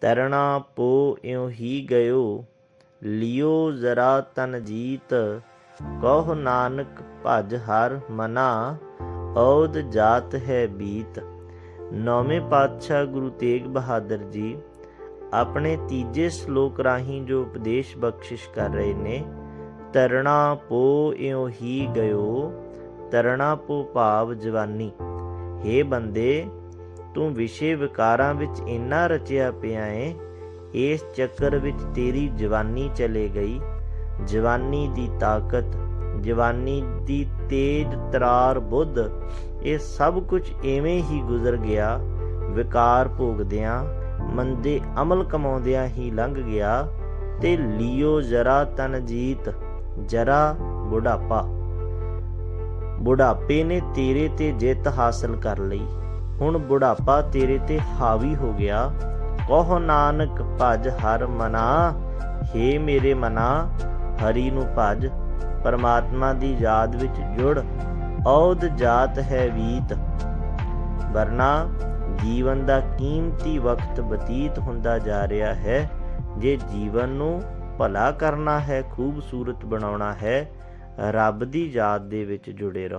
ਤਰਣਾ ਪੋ ਇਉ ਹੀ ਗਇਓ, ਲਿਓ ਜ਼ਰਾ ਤਨ ਜੀਤ, ਕਹੁ ਨਾਨਕ ਭਜ ਹਰ ਮਨਾ ਔਦ ਜਾਤ ਹੈ ਬੀਤ। ਨੌਵੇਂ ਪਾਤਸ਼ਾਹ ਗੁਰੂ ਤੇਗ ਬਹਾਦਰ ਜੀ ਆਪਣੇ ਤੀਜੇ ਸ਼ਲੋਕ ਰਾਹੀਂ ਜੋ ਉਪਦੇਸ਼ ਬਖਸ਼ਿਸ਼ ਕਰ ਰਹੇ ਨੇ, ਤਰਣਾ ਪੋ ਇਉ ਹੀ ਗਇਓ, ਤਰਣਾ ਪੋ ਭਾਵ ਜਵਾਨੀ। ਹੇ ਬੰਦੇ ਤੂੰ ਵਿਸ਼ੇ ਵਿਕਾਰਾਂ ਵਿੱਚ ਇੰਨਾ ਰਚਿਆ ਪਿਆ ਏ, ਇਸ ਚੱਕਰ ਵਿੱਚ ਤੇਰੀ ਜਵਾਨੀ ਚਲੇ ਗਈ। ਜਵਾਨੀ ਦੀ ਤਾਕਤ, ਜਵਾਨੀ ਦੀ ਤੇਜ ਤਰਾਰ ਬੁੱਧ, ਇਹ ਸਭ ਕੁਝ ਐਵੇਂ ਹੀ ਗੁਜ਼ਰ ਗਿਆ। ਵਿਕਾਰ ਭੋਗਦਿਆਂ ਮੰਦੇ ਅਮਲ ਕਮਾਉਂਦਿਆਂ ਹੀ ਲੰਘ ਗਿਆ ਤੇ ਲਿਓ ਜਰਾ ਤਨਜੀਤ ਜਰਾ ਬੁਢਾਪਾ। ਬੁਢਾਪੇ ਨੇ ਤੇਰੇ ਤੇ ਜਿੱਤ ਹਾਸਲ ਕਰ ਲਈ। ਹੁਣ ਬੁਢਾਪਾ ਤੇਰੇ ਤੇ ਹਾਵੀ ਹੋ ਗਿਆ। ਕਹੋ ਨਾਨਕ, ਭਜ ਹਰ ਮਨਾ। ਹੇ ਮੇਰੇ ਮਨਾ, ਹਰੀ ਨੂੰ ਭਜ। ਪਰਮਾਤਮਾ ਦੀ ਯਾਦ ਵਿੱਚ ਜੁੜ। ਔਦ ਜਾਤ ਹੈ ਵੀਤ। ਵਰਨਾ ਜੀਵਨ ਦਾ ਕੀਮਤੀ ਵਕਤ ਬਤੀਤ ਹੁੰਦਾ ਜਾ ਰਿਹਾ ਹੈ। ਜੇ ਜੀਵਨ ਨੂੰ ਭਲਾ ਕਰਨਾ ਹੈ, ਖੂਬਸੂਰਤ ਬਣਾਉਣਾ ਹੈ, ਰੱਬ ਦੀ ਯਾਦ ਦੇ ਵਿੱਚ ਜੁੜੇ ਰਹੋ।